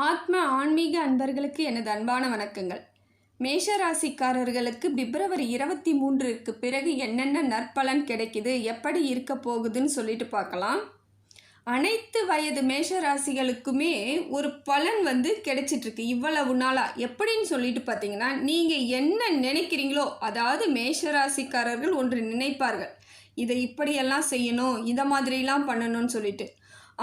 ஆத்ம ஆன்மீக அன்பர்களுக்கு எனது அன்பான வணக்கங்கள். மேஷராசிக்காரர்களுக்கு பிப்ரவரி இருபத்தி மூன்றுக்கு பிறகு என்னென்ன நற்பலன் கிடைக்குது எப்படி இருக்க போகுதுன்னு சொல்லிட்டு பார்க்கலாம். அனைத்து வயது மேஷராசிகளுக்குமே ஒரு பலன் வந்து கிடைச்சிட்ருக்கு. இவ்வளவு நாளாக எப்படின்னு சொல்லிட்டு பார்த்தீங்கன்னா நீங்கள் என்ன நினைக்கிறீங்களோ அதாவது மேஷராசிக்காரர்கள் ஒன்று நினைப்பார்கள். இதை இப்படியெல்லாம் செய்யணும் இதை மாதிரிலாம் பண்ணணும்னு சொல்லிட்டு.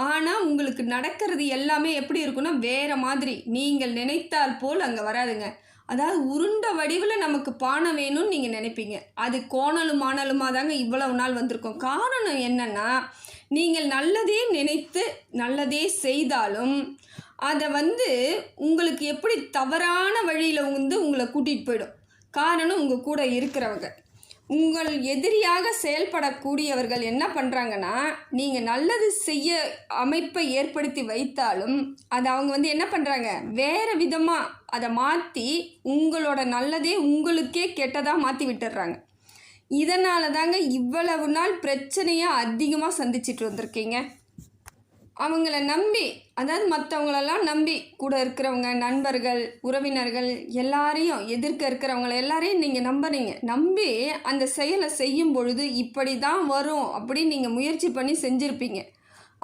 ஆனால் உங்களுக்கு நடக்கிறது எல்லாமே எப்படி இருக்குன்னா வேறு மாதிரி. நீங்கள் நினைத்தால் போல் அங்கே வராதுங்க. அதாவது உருண்ட வடிவில் நமக்கு பானை வேணும்னு நீங்கள் நினைப்பீங்க. அது கோணலும் ஆனலுமாக தாங்க இவ்வளவு நாள் வந்திருக்கும். காரணம் என்னென்னா நீங்கள் நல்லதே நினைத்து நல்லதே செய்தாலும் அதை வந்து உங்களுக்கு எப்படி தவறான வழியில் வந்து உங்களை கூட்டிகிட்டு போயிடும். காரணம் உங்கள் கூட இருக்கிறவங்க. உங்கள் எதிரியாக செயல்படக்கூடியவர்கள் என்ன பண்ணுறாங்கன்னா நீங்கள் நல்லது செய்ய அமைப்பை ஏற்படுத்தி வைத்தாலும் அதை அவங்க வந்து என்ன பண்ணுறாங்க வேறு விதமாக அதை மாற்றி உங்களோட நல்லதே உங்களுக்கே கெட்டதாக மாற்றி விட்டுடுறாங்க இதனால தாங்க இவ்வளவு நாள் பிரச்சனையை அதிகமாக சந்திச்சிட்டு வந்திருக்கீங்க. அவங்கள நம்பி அதாவது மற்றவங்களெல்லாம் நம்பி கூட இருக்கிறவங்க நண்பர்கள் உறவினர்கள் எல்லாரையும் எதிர்க்க இருக்கிறவங்கள எல்லாரையும் நீங்கள் நம்புறீங்க. நம்பி அந்த செயலை செய்யும் பொழுது இப்படி தான் வரும் அப்படின்னு நீங்கள் முயற்சி பண்ணி செஞ்சுருப்பீங்க.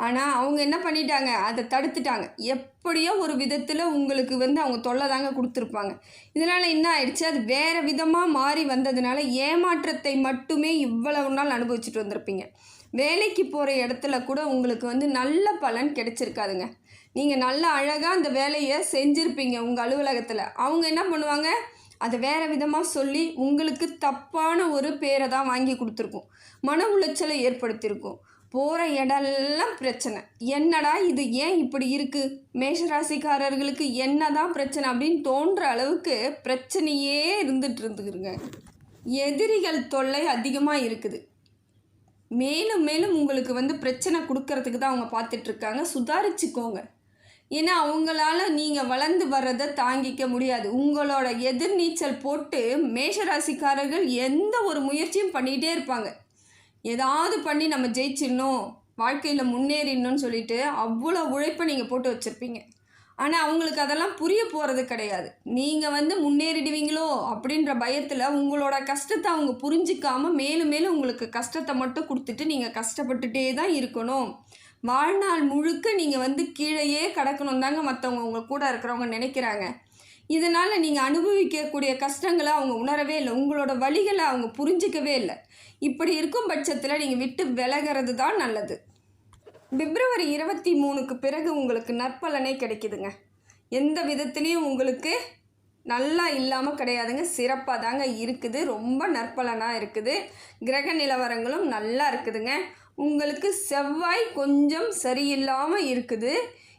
ஆனால் அவங்க என்ன பண்ணிட்டாங்க? அதை தடுத்துட்டாங்க. எப்படியோ ஒரு விதத்தில் உங்களுக்கு வந்து அவங்க தொல்லை தாங்க கொடுத்துருப்பாங்க. இதனால் என்ன ஆயிடுச்சு? அது வேறு விதமாக மாறி வந்ததுனால ஏமாற்றத்தை மட்டுமே இவ்வளவு நாள் அனுபவிச்சுட்டு வந்திருப்பீங்க. வேலைக்கு போகிற இடத்துல கூட உங்களுக்கு வந்து நல்ல பலன் கிடைச்சிருக்காதுங்க. நீங்கள் நல்ல அழகாக அந்த வேலையை செஞ்சுருப்பீங்க உங்கள் அலுவலகத்தில். அவங்க என்ன பண்ணுவாங்க? அதை வேறு விதமாக சொல்லி உங்களுக்கு தப்பான ஒரு பேரை தான் வாங்கி கொடுத்துருக்கும். மன உளைச்சலை ஏற்படுத்தியிருக்கும். போகிற இடம்லாம் பிரச்சனை. என்னடா இது ஏன் இப்படி இருக்குது மேஷராசிக்காரர்களுக்கு என்ன தான் பிரச்சனை அப்படின்னு தோன்ற அளவுக்கு பிரச்சனையே இருந்துகிட்டு இருந்துருங்க எதிரிகள் தொல்லை அதிகமாக இருக்குது. மேலும் மேலும் உங்களுக்கு வந்து பிரச்சனை கொடுக்கறதுக்கு தான் அவங்க பார்த்துட்ருக்காங்க. சுதாரிச்சுக்கோங்க. ஏன்னா அவங்களால நீங்கள் வளர்ந்து வர்றதை தாங்கிக்க முடியாது. உங்களோட எதிர்நீச்சல் போட்டு மேஷராசிக்காரர்கள் எந்த ஒரு முயற்சியும் பண்ணிகிட்டே இருப்பாங்க. ஏதாவது பண்ணி நம்ம ஜெயிச்சிடணும் வாழ்க்கையில் முன்னேறிடணும்னு சொல்லிட்டு அவ்வளோ உழைப்பை நீங்கள் போட்டு வச்சுருப்பீங்க. ஆனால் அவங்களுக்கு அதெல்லாம் புரிய போகிறது கிடையாது. நீங்கள் வந்து முன்னேறிடுவீங்களோ அப்படின்ற பயத்தில் உங்களோட கஷ்டத்தை அவங்க புரிஞ்சிக்காமல் மேலும் மேலும் உங்களுக்கு கஷ்டத்தை மட்டும் கொடுத்துட்டு நீங்கள் கஷ்டப்பட்டுட்டே தான் இருக்கணும். வாழ்நாள் முழுக்க நீங்கள் வந்து கீழேயே கிடக்கணும் தாங்க மற்றவங்க உங்கள் கூட இருக்கிறவங்க நினைக்கிறாங்க. இதனால் நீங்கள் அனுபவிக்கக்கூடிய கஷ்டங்களை அவங்க உணரவே இல்லை. உங்களோட வழிகளை அவங்க புரிஞ்சிக்கவே இல்லை. இப்படி இருக்கும் பட்சத்தில் நீங்கள் விட்டு விலகிறது தான் நல்லது. பிப்ரவரி இருபத்தி மூணுக்கு பிறகு உங்களுக்கு நற்பலனே கிடைக்குதுங்க. எந்த விதத்துலேயும் உங்களுக்கு நல்லா இல்லாமல் கிடையாதுங்க. சிறப்பாக தாங்க இருக்குது. ரொம்ப நற்பலனாக இருக்குது. கிரக நிலவரங்களும் நல்லா இருக்குதுங்க. உங்களுக்கு செவ்வாய் கொஞ்சம் சரியில்லாமல் இருக்குது.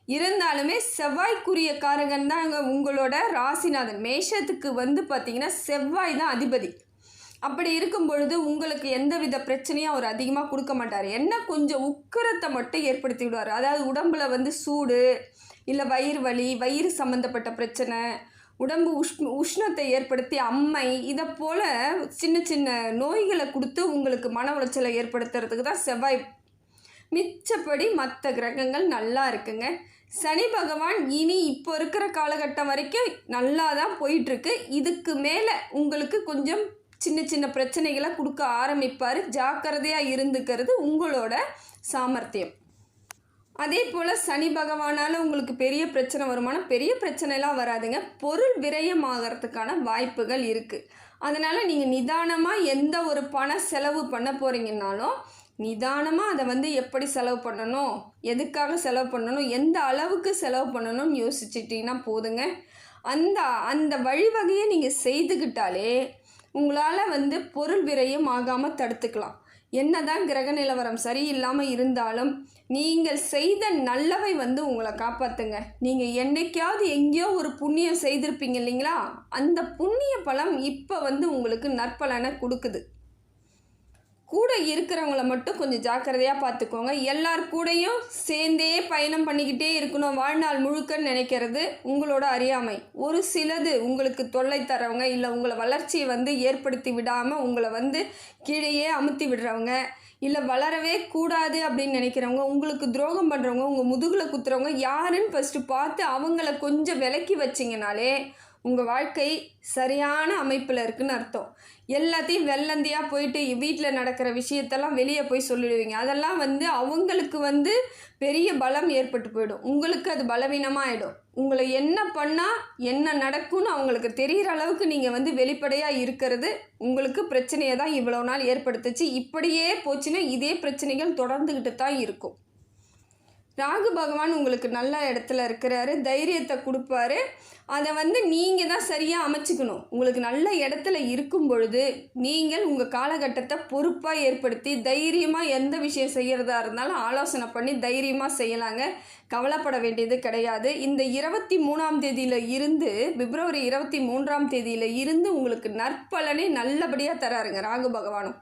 இருந்தாலுமே செவ்வாய்க்குரிய காரகன் தாங்க உங்களோட ராசிநாதன். மேஷத்துக்கு வந்து பார்த்திங்கன்னா செவ்வாய் தான் அதிபதி. அப்படி இருக்கும் பொழுது உங்களுக்கு எந்தவித பிரச்சனையும் அவர் அதிகமாக கொடுக்க மாட்டார். என்ன கொஞ்சம் உக்கரத்தை மட்டும் ஏற்படுத்தி விடுவார். அதாவது உடம்புல வந்து சூடு இல்லை வயிறு வலி வயிறு சம்மந்தப்பட்ட பிரச்சனை உடம்பு உஷ் உஷ்ணத்தை ஏற்படுத்தி அம்மை இதை போல் சின்ன சின்ன நோய்களை கொடுத்து உங்களுக்கு மன உளைச்சலை ஏற்படுத்துறதுக்கு தான் செவ்வாய் மிச்சப்படி மற்ற கிரகங்கள் நல்லா இருக்குங்க. சனி பகவான் இனி இப்போ இருக்கிற காலகட்டம் வரைக்கும் நல்லா தான் போயிட்டுருக்கு இதுக்கு மேலே உங்களுக்கு கொஞ்சம் சின்ன சின்ன பிரச்சனைகளை கொடுக்க ஆரம்பிப்பார். ஜாக்கிரதையாக இருந்துக்கிறது உங்களோட சாமர்த்தியம். அதே போல் சனி பகவானால் உங்களுக்கு பெரிய பிரச்சனை வருமானம் பெரிய பிரச்சனைலாம் வராதுங்க. பொருள் விரயமாகறதுக்கான வாய்ப்புகள் இருக்குது அதனால் நீங்கள் நிதானமாக எந்த ஒரு பண செலவு பண்ண போகிறீங்கன்னாலும் நிதானமாக அதை வந்து எப்படி செலவு பண்ணணும் எதுக்காக செலவு பண்ணணும் எந்த அளவுக்கு செலவு பண்ணணும்னு யோசிச்சிட்டிங்கன்னா போதுங்க. அந்த அந்த வழிவகையை நீங்கள் செய்துக்கிட்டாலே உங்களால் வந்து பொருள் விரயம் ஆகாமல் தடுத்துக்கலாம். என்னதான் கிரக நிலவரம் சரியில்லாமல் இருந்தாலும் நீங்கள் செய்த நல்லவை வந்து உங்களை காப்பாற்றுங்க நீங்கள் என்னைக்காவது எங்கேயோ ஒரு புண்ணியம் செய்திருப்பீங்க இல்லைங்களா? அந்த புண்ணிய பலம் இப்போ வந்து உங்களுக்கு நற்பலனை கொடுக்குது. கூட இருக்கிறவங்கள மட்டும் கொஞ்சம் ஜாக்கிரதையாக பார்த்துக்கோங்க. எல்லார் கூடயும் சேர்ந்தே பயணம் பண்ணிக்கிட்டே இருக்கணும். வாழ்நாள் முழுக்கன்னு நினைக்கிறது உங்களோட அறியாமை. ஒரு சிலது உங்களுக்கு தொல்லை தரவங்க இல்லை உங்களை வளர்ச்சியை வந்து ஏற்படுத்தி விடாமல் உங்களை வந்து கீழேயே அமுத்தி விடுறவங்க இல்லை வளரவே கூடாது அப்படின்னு நினைக்கிறவங்க உங்களுக்கு துரோகம் பண்ணுறவங்க உங்கள் முதுகில் குத்துறவங்க யாருன்னு ஃபஸ்ட்டு பார்த்து அவங்கள கொஞ்சம் விலக்கி வச்சிங்கனாலே உங்கள் வாழ்க்கை சரியான அமைப்பில் இருக்குன்னு அர்த்தம். எல்லாத்தையும் வெள்ளந்தியாக போயிட்டு வீட்டில் நடக்கிற விஷயத்தெல்லாம் வெளியே போய் சொல்லிடுவீங்க. அதெல்லாம் வந்து அவங்களுக்கு வந்து பெரிய பலம் ஏற்பட்டு போயிடும். உங்களுக்கு அது பலவீனமாக ஆகிடும் உங்களை என்ன பண்ணால் என்ன நடக்கும்னு அவங்களுக்கு தெரிகிற அளவுக்கு நீங்கள் வந்து வெளிப்படையாக இருக்கிறது உங்களுக்கு பிரச்சனையை தான் இவ்வளோ நாள் ஏற்படுத்துச்சு. இப்படியே போச்சுன்னா இதே பிரச்சனைகள் தொடர்ந்துக்கிட்டு தான் இருக்கும். ராகு பகவான் உங்களுக்கு நல்ல இடத்துல இருக்கிறாரு தைரியத்தை கொடுப்பாரு. அதை வந்து நீங்கள் தான் சரியாக அமைச்சுக்கணும். உங்களுக்கு நல்ல இடத்துல இருக்கும் பொழுது நீங்கள் உங்கள் காலகட்டத்தை பொறுப்பாக ஏற்படுத்தி தைரியமாக எந்த விஷயம் செய்கிறதா இருந்தாலும் ஆலோசனை பண்ணி தைரியமாக செய்யலாங்க. கவலைப்பட வேண்டியது கிடையாது. இந்த இருபத்தி மூணாம் தேதியில் இருந்து பிப்ரவரி இருபத்தி மூன்றாம் தேதியில் இருந்து உங்களுக்கு நற்பலனை நல்லபடியாக தராருங்க ராகு பகவானும்.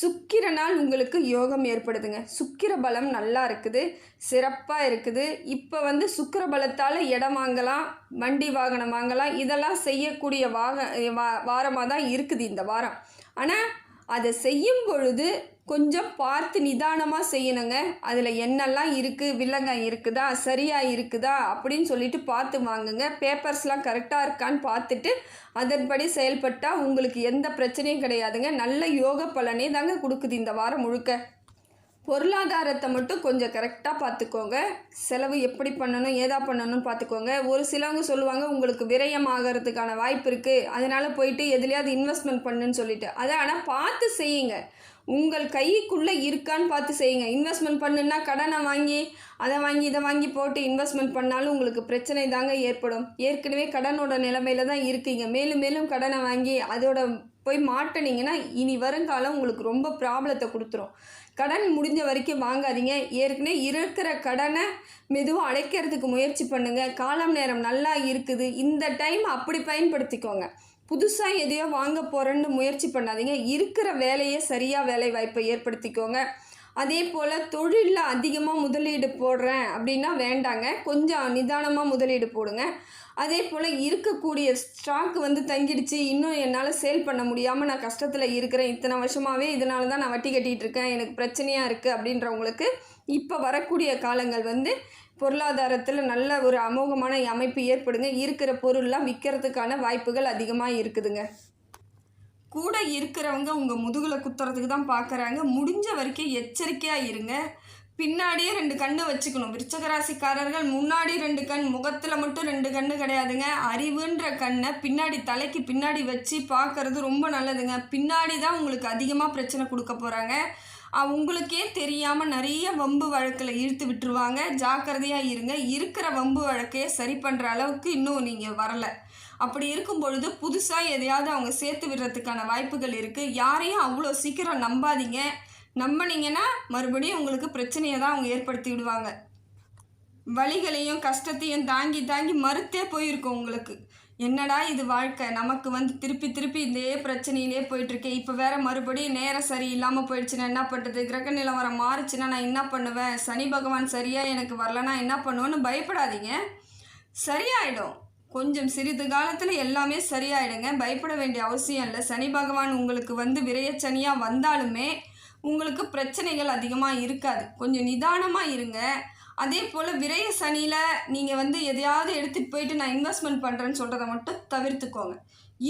சுக்கிரனால் உங்களுக்கு யோகம் ஏற்படுதுங்க. சுக்கிர பலம் நல்லா இருக்குது சிறப்பாக இருக்குது. இப்போ வந்து சுக்கிர பலத்தால் இடம் வாங்கலாம் வண்டி வாகனம் வாங்கலாம். இதெல்லாம் செய்யக்கூடிய வாக வா வாரமாக தான் இருக்குது இந்த வாரம். ஆனால் அதை செய்யும் பொழுது கொஞ்சம் பார்த்து நிதானமாக செய்யணுங்க. அதில் என்னெல்லாம் இருக்குது வில்லங்கம் இருக்குதா? சரியாக இருக்குதா? அப்படின்னு சொல்லிட்டு பார்த்து வாங்குங்க. பேப்பர்ஸ்லாம் கரெக்டாக இருக்கான்னு பார்த்துட்டு அதன்படி செயல்பட்டால் உங்களுக்கு எந்த பிரச்சனையும் கிடையாதுங்க. நல்ல யோக பலனே தாங்க கொடுக்குது இந்த வாரம் முழுக்க. பொருளாதாரத்தை மட்டும் கொஞ்சம் கரெக்டாக பார்த்துக்கோங்க. செலவு எப்படி பண்ணணும்? ஏதா பண்ணணும்னு பார்த்துக்கோங்க. ஒரு சிலவங்க சொல்லுவாங்க உங்களுக்கு விரயம் ஆகிறதுக்கான வாய்ப்பு இருக்குது அதனால் போயிட்டு எதுலையாவது இன்வெஸ்ட்மெண்ட் பண்ணுன்னு சொல்லிட்டு. அதை ஆனால் பார்த்து செய்யுங்க. உங்கள் கைக்குள்ளே இருக்கான்னு பார்த்து செய்யுங்க. இன்வெஸ்ட்மெண்ட் பண்ணுன்னா கடனை வாங்கி அதை வாங்கி இதை வாங்கி போட்டு இன்வெஸ்ட்மெண்ட் பண்ணாலும் உங்களுக்கு பிரச்சனை தாங்க ஏற்படும். ஏற்கனவே கடனோட நிலைமையில தான் இருக்கீங்க. மேலும் மேலும் கடனை வாங்கி அதோட போய் மாட்டினீங்கன்னா இனி வருங்காலம் உங்களுக்கு ரொம்ப ப்ராப்ளத்தை கொடுத்துரும். கடன் முடிஞ்ச வரைக்கும் வாங்காதீங்க. ஏற்கனவே இருக்கிற கடனை மெதுவாக அடைக்கிறதுக்கு முயற்சி பண்ணுங்கள் காலம் நேரம் நல்லா இருக்குது. இந்த டைம் அப்படி பயன்படுத்திக்கோங்க. புதுசாக எதையோ வாங்க போகிறேன்னு முயற்சி பண்ணாதீங்க. இருக்கிற வேலையை சரியாக வேலை வாய்ப்பை ஏற்படுத்திக்கோங்க. அதே போல் தொழிலில் அதிகமாக முதலீடு போடுறேன் அப்படின்னா வேண்டாங்க. கொஞ்சம் நிதானமாக முதலீடு போடுங்க. அதே போல் இருக்கக்கூடிய ஸ்டாக் வந்து தங்கிடுச்சு. இன்னும் என்னால் சேல் பண்ண முடியாமல் நான் கஷ்டத்தில் இருக்கிறேன். இத்தனை வருஷமாகவே இதனால தான் நான் வட்டி கட்டிகிட்டு இருக்கேன். எனக்கு பிரச்சனையாக இருக்குது அப்படின்றவங்களுக்கு இப்போ வரக்கூடிய காலங்கள் வந்து பொருளாதாரத்தில் நல்ல ஒரு அமோகமான அமைப்பு ஏற்படுங்க. இருக்கிற பொருள்லாம் விற்கிறதுக்கான வாய்ப்புகள் அதிகமாக இருக்குதுங்க. கூட இருக்கிறவங்க உங்கள் முதுகில் குத்துறதுக்கு தான் பார்க்குறாங்க முடிஞ்ச வரைக்கும் எச்சரிக்கையாக இருங்க. பின்னாடியே ரெண்டு கண்ணு வச்சுக்கணும். விருச்சகராசிக்காரர்கள் முன்னாடி ரெண்டு கண் முகத்தில் மட்டும் ரெண்டு கண்ணு கிடையாதுங்க. அறிவுன்ற கண்ணை பின்னாடி தலைக்கு பின்னாடி வச்சு பார்க்கறது ரொம்ப நல்லதுங்க. பின்னாடி தான் உங்களுக்கு அதிகமாக பிரச்சனை கொடுக்க போகிறாங்க உங்களுக்கே தெரியாமல் நிறைய வம்பு வழக்கில் இழுத்து விட்டுருவாங்க. ஜாக்கிரதையாக இருங்க. இருக்கிற வம்பு வழக்கையே சரி பண்ணுற அளவுக்கு இன்னும் நீங்கள் வரலை. அப்படி இருக்கும் பொழுது புதுசாக எதையாவது அவங்க சேர்த்து விடுறதுக்கான வாய்ப்புகள் இருக்குது யாரையும் அவ்வளோ சீக்கிரம் நம்பாதீங்க. நம்பினீங்கன்னா மறுபடியும் உங்களுக்கு பிரச்சனையை தான் அவங்க ஏற்படுத்தி விடுவாங்க. வழிகளையும் கஷ்டத்தையும் தாங்கி தாங்கி மறுத்தே போயிருக்கும் உங்களுக்கு. என்னடா இது வாழ்க்கை? நமக்கு வந்து திருப்பி திருப்பி இதே பிரச்சனையிலே போயிட்டுருக்கேன் இப்போ வேற மறுபடியும் நேரம் சரி இல்லாமல் போயிடுச்சுன்னா என்ன பண்ணுறது கிரக நிலவரம் மாறுச்சுன்னா நான் என்ன பண்ணுவேன்? சனி பகவான் சரியாக எனக்கு வரலன்னா என்ன பண்ணுவேன்னு பயப்படாதீங்க. சரியாயிடும். கொஞ்சம் சிறிது காலத்தில் எல்லாமே சரியாயிடுங்க. பயப்பட வேண்டிய அவசியம் இல்லை. சனி பகவான் உங்களுக்கு வந்து விரையச்சனியாக வந்தாலுமே உங்களுக்கு பிரச்சனைகள் அதிகமாக இருக்காது. கொஞ்சம் நிதானமாக இருங்க. அதே போல் விரைய சனியில் நீங்கள் வந்து எதையாவது எடுத்துகிட்டு போயிட்டு நான் இன்வெஸ்ட்மெண்ட் பண்ணுறேன்னு சொல்கிறத மட்டும் தவிர்த்துக்கோங்க.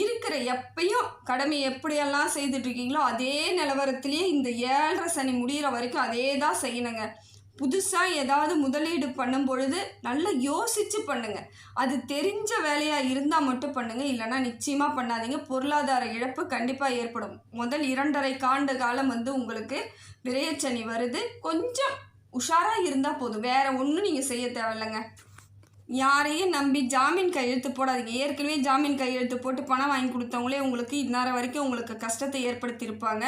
இருக்கிற எப்பயும் கடமை எப்படியெல்லாம் செய்துட்ருக்கீங்களோ அதே நிலவரத்துலேயே இந்த ஏழரை சனி முடிகிற வரைக்கும் அதே தான் செய்யணுங்க. புதுசாக ஏதாவது முதலீடு பண்ணும் பொழுது நல்லா யோசித்து பண்ணுங்கள் அது தெரிஞ்ச வேலையாக இருந்தால் மட்டும் பண்ணுங்கள் இல்லைனா நிச்சயமாக பண்ணாதீங்க. பொருளாதார இழப்பு கண்டிப்பாக ஏற்படும். முதல் இரண்டரை காண்டு காலம் வந்து உங்களுக்கு விரையச்சனி வருது. கொஞ்சம் உஷாராக இருந்தால் போதும். வேறு ஒன்றும் நீங்கள் செய்ய தேவையில்லைங்க. யாரையும் நம்பி ஜாமீன் கையெழுத்து போடாதீங்க. ஏற்கனவே ஜாமீன் கையெழுத்து போட்டு பணம் வாங்கி கொடுத்தவங்களே உங்களுக்கு இந்நேரம் வரைக்கும் உங்களுக்கு கஷ்டத்தை ஏற்படுத்தியிருப்பாங்க.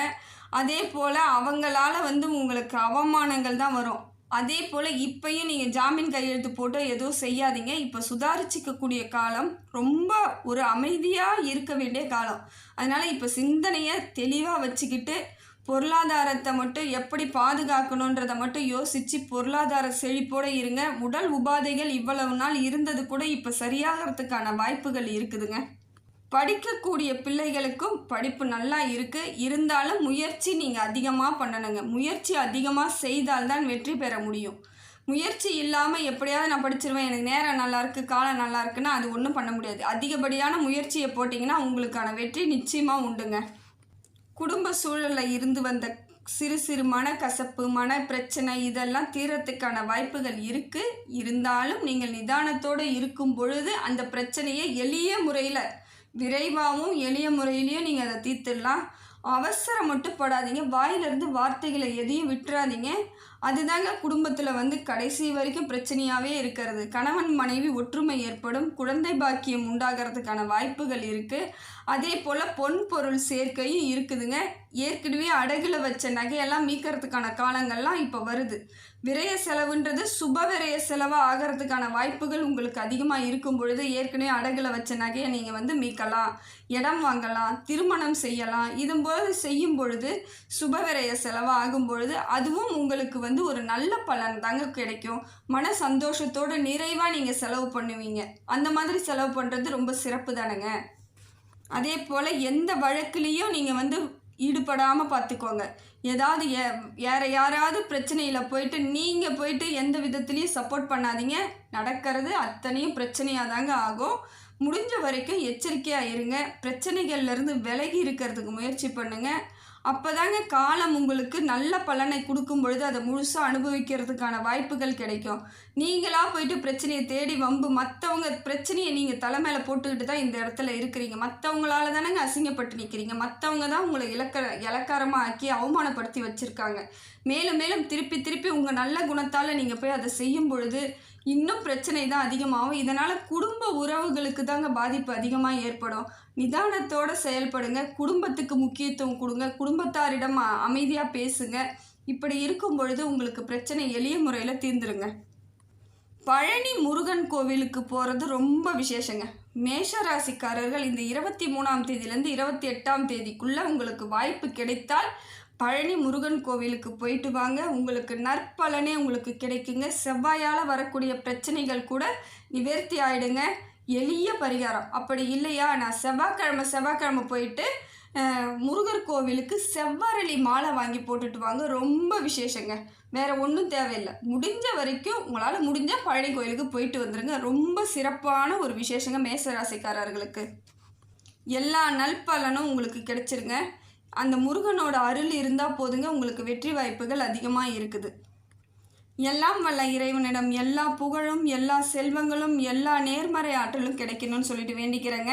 அதே போல் அவங்களால வந்து உங்களுக்கு அவமானங்கள் தான் வரும். அதே போல் இப்பையும் நீங்கள் ஜாமீன் கையெழுத்து போட்டு எதுவும் செய்யாதீங்க. இப்போ சுதாரிச்சிக்கக்கூடிய காலம் ரொம்ப ஒரு அமைதியாக இருக்க வேண்டிய காலம். அதனால் இப்போ சிந்தனையை தெளிவாக வச்சுக்கிட்டு பொருளாதாரத்தை மட்டும் எப்படி பாதுகாக்கணுன்றதை மட்டும் யோசித்து பொருளாதார செழிப்போடு இருங்க. உடல் உபாதைகள் இவ்வளவு நாள் இருந்தது கூட இப்போ சரியாகிறதுக்கான வாய்ப்புகள் இருக்குதுங்க. படிக்கக்கூடிய பிள்ளைகளுக்கும் படிப்பு நல்லா இருக்குது இருந்தாலும் முயற்சி நீங்கள் அதிகமாக பண்ணணுங்க. முயற்சி அதிகமாக செய்தால்தான் வெற்றி பெற முடியும். முயற்சி இல்லாமல் எப்படியாவது நான் படிச்சிருவேன் எனக்கு நேரம் நல்லா இருக்கு காலம் நல்லா இருக்குன்னா அது ஒன்றும் பண்ண முடியாது. அதிகப்படியான முயற்சியை போட்டிங்கன்னா உங்களுக்கான வெற்றி நிச்சயமாக உண்டுங்க. குடும்ப சூழலில் இருந்து வந்த சிறு சிறு மனக்கசப்பு மன பிரச்சனை இதெல்லாம் தீரத்துக்கான வாய்ப்புகள் இருக்குது இருந்தாலும் நீங்கள் நிதானத்தோடு இருக்கும் பொழுது அந்த பிரச்சனையை எளிய முறையில் விரைவாகவும் எளிய முறையிலையும் நீங்கள் அதை தீர்த்துடலாம். அவசரம் மட்டும் படாதீங்க. வாயிலிருந்து வார்த்தைகளை எதையும் விட்டுறாதீங்க. அதுதாங்க குடும்பத்தில் வந்து கடைசி வரைக்கும் பிரச்சனையாகவே இருக்கிறது. கணவன் மனைவி ஒற்றுமை ஏற்படும். குழந்தை பாக்கியம் உண்டாகிறதுக்கான வாய்ப்புகள் இருக்குது அதே போல் பொன் பொருள் சேர்க்கையும் இருக்குதுங்க. ஏற்கனவே அடகுல வச்ச நகையெல்லாம் மீக்கிறதுக்கான காலங்கள்லாம் இப்போ வருது. விரய செலவுன்றது சுப விரய செலவாக ஆகிறதுக்கான வாய்ப்புகள் உங்களுக்கு அதிகமாக இருக்கும் பொழுது ஏற்கனவே அடகுல வச்ச நகையை நீங்கள் வந்து மீக்கலாம் இடம் வாங்கலாம் திருமணம் செய்யலாம். இதுபோது செய்யும் பொழுது சுப விரய செலவாக ஆகும் பொழுது அதுவும் உங்களுக்கு வந்து ஒரு நல்ல பலன் தாங்க கிடைக்கும். மன சந்தோஷத்தோடு நிறைவாக நீங்கள் செலவு பண்ணுவீங்க. அந்த மாதிரி செலவு பண்ணுறது ரொம்ப சிறப்பு தானேங்க. அதே போல் எந்த வழக்குலேயும் நீங்கள் வந்து ஈடுபடாமல் பார்த்துக்கோங்க ஏதாவது ஏ வேற யாராவது பிரச்சனையில் போயிட்டு நீங்கள் போயிட்டு எந்த விதத்துலேயும் சப்போர்ட் பண்ணாதீங்க. நடக்கிறது அத்தனையும் பிரச்சனையாக தாங்க ஆகும். முடிஞ்ச வரைக்கும் எச்சரிக்கையாக இருங்க. பிரச்சனைகள்லேருந்து விலகி இருக்கிறதுக்கு முயற்சி பண்ணுங்கள் அப்போதாங்க காலம் உங்களுக்கு நல்ல பலனை கொடுக்கும் பொழுது அதை முழுசாக அனுபவிக்கிறதுக்கான வாய்ப்புகள் கிடைக்கும். நீங்களாக போயிட்டு பிரச்சனையை தேடி வம்பு மற்றவங்க பிரச்சனையை நீங்கள் தலைமையில் போட்டுக்கிட்டு தான் இந்த இடத்துல இருக்கிறீங்க. மற்றவங்களால தானேங்க அசிங்கப்பட்டு நிற்கிறீங்க மற்றவங்க தான் உங்களை இலக்க இலக்காரமாக ஆக்கி அவமானப்படுத்தி வச்சுருக்காங்க. மேலும் மேலும் திருப்பி திருப்பி உங்கள் நல்ல குணத்தால் நீங்கள் போய் அதை செய்யும் பொழுது இன்னும் பிரச்சனை தான் அதிகமாகும். இதனால் குடும்ப உறவுகளுக்கு தாங்க பாதிப்பு அதிகமாக ஏற்படும். நிதானத்தோடு செயல்படுங்க. குடும்பத்துக்கு முக்கியத்துவம் கொடுங்க. குடும்பத்தாரிடம் அமைதியாக பேசுங்க. இப்படி இருக்கும் பொழுது உங்களுக்கு பிரச்சனை எளிய முறையில் தீர்ந்துருங்க. பழனி முருகன் கோவிலுக்கு போகிறது ரொம்ப விசேஷங்க. மேஷ ராசிக்காரர்கள் இந்த இருபத்தி மூணாம் தேதியிலேருந்து இருபத்தி எட்டாம் தேதிக்குள்ளே உங்களுக்கு வாய்ப்பு கிடைத்தால் பழனி முருகன் கோவிலுக்கு போயிட்டு வாங்க. உங்களுக்கு நற்பலனே உங்களுக்கு கிடைக்குங்க. செவ்வாயால் வரக்கூடிய பிரச்சனைகள் கூட நிவர்த்தி ஆகிடுங்க எளிய பரிகாரம். அப்படி இல்லையா? நான் செவ்வாய்க்கிழமை செவ்வாய்க்கிழமை போயிட்டு முருகர் கோவிலுக்கு செவ்வரளி மாலை வாங்கி போட்டுட்டு வாங்க. ரொம்ப விசேஷங்க. வேறு ஒன்றும் தேவையில்லை. முடிஞ்ச வரைக்கும் உங்களால் முடிஞ்ச பழனி கோயிலுக்கு போயிட்டு வந்துடுங்க ரொம்ப சிறப்பான ஒரு விசேஷங்க மேசராசிக்காரர்களுக்கு. எல்லா நல்பலனும் உங்களுக்கு கிடைச்சிருங்க. அந்த முருகனோட அருள் இருந்தால் போதுங்க. உங்களுக்கு வெற்றி வாய்ப்புகள் அதிகமாக இருக்குது. எல்லாம் வல்ல இறைவனிடம் எல்லா புகழும் எல்லா செல்வங்களும் எல்லா நேர்மறை ஆற்றலும் கிடைக்கணும்னு சொல்லிட்டு வேண்டிக்கிறேங்க.